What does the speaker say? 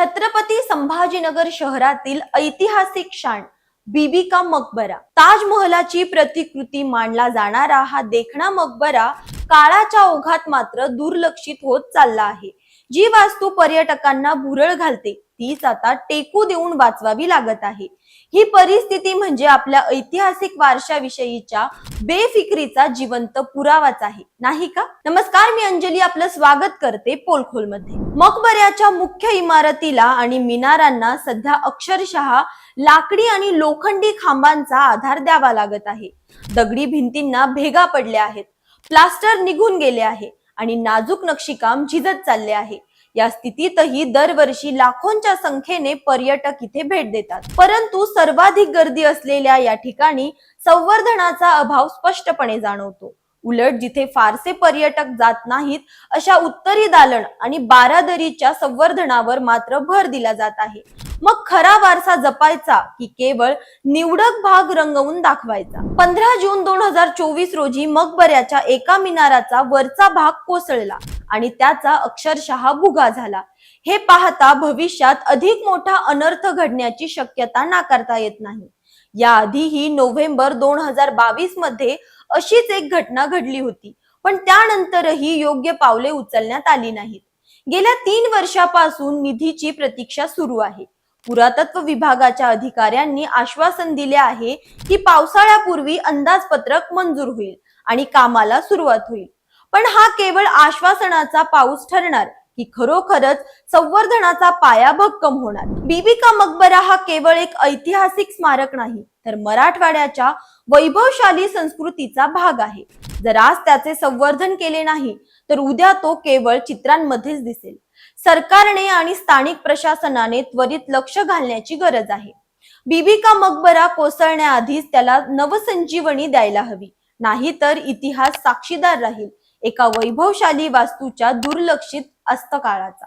छत्रपती संभाजीनगर शहरातील ऐतिहासिक शाण बीबी का मकबरा. ताजमहलाची प्रतिकृती मानला जाणारा हा देखणा मकबरा काळाच्या ओघात मात्र दुर्लक्षित होत चालला आहे. जी वास्तू पर्यटकांना भुरळ घालते तीच आता टेकू देऊन वाचवावी लागत आहे. ही परिस्थिती म्हणजे आपल्या ऐतिहासिक वारशाविषयीच्या बेफिक्रीचा जिवंत पुरावाच आहे. नाही का? नमस्कार मी अंजली आपलं स्वागत करते पोलखोलमध्ये. मकबऱ्याच्या मुख्य इमारतीला आणि मिनारांना सध्या अक्षरशः लाकडी आणि लोखंडी खांबांचा आधार द्यावा लागत आहे. दगडी भिंतींना भेगा पडल्या आहेत. प्लास्टर निघून गेले आहे. आणि नाजूक नक्षीकाम झिजत चालले आहे. या स्थितीतही दरवर्षी लाखोंच्या संख्येने पर्यटक इथे भेट देतात. परंतु सर्वाधिक गर्दी असलेल्या या ठिकाणी संवर्धनाचा अभाव स्पष्टपणे जाणवतो. उलट जिथे फारसे पर्यटक जात नाहीत अशा उत्तरी दालन आणि बारादरीच्या संवर्धनावर मात्र भर दिला जात आहे. मग खरा वारसा जपायचा की केवळ निवडक भाग रंगवून दाखवायचा? पंधरा जून दोन हजार चोवीस रोजी मकबऱ्याच्या एका मिनाराचा वरचा भाग कोसळला आणि त्याचा अक्षरशः भुगा झाला. हे पाहता भविष्यात अधिक मोठा अनर्थ घडण्याची शक्यता नाकारता येत नाही. याआधीही नोव्हेंबर दोन हजार बावीसमध्ये अशीच एक घटना घडली होती पण त्यानंतरही योग्य पावले उचलण्यात आली नाहीत. गेल्या तीन वर्षापासून निधीची प्रतीक्षा सुरू आहे. पुरातत्व विभागाच्या अधिकाऱ्यांनी आश्वासन दिले आहे की पावसाळ्यापूर्वी अंदाजपत्रक मंजूर होईल आणि कामाला सुरुवात होईल. पण हा केवळ आश्वासनाचा पाऊस ठरणार की खरोखरच संवर्धनाचा पाया भक्कम होणार. बीबी का मकबरा हा केवळ एक ऐतिहासिक स्मारक नाही तर मराठवाड्याच्या वैभवशाली संस्कृतीचा भाग आहे. जर आज त्याचे संवर्धन केले नाही तर उद्या तो केवळ चित्रांमध्येच दिसेल. सरकारने आणि स्थानिक प्रशासनाने त्वरित लक्ष घालण्याची गरज आहे. बीबी का मकबरा कोसळण्याआधीच त्याला नवसंजीवनी द्यायला हवी. नाहीतर इतिहास साक्षीदार राहील. एका वैभवशाली वास्तूच्या दुर्लक्षित अस्तकाळाचा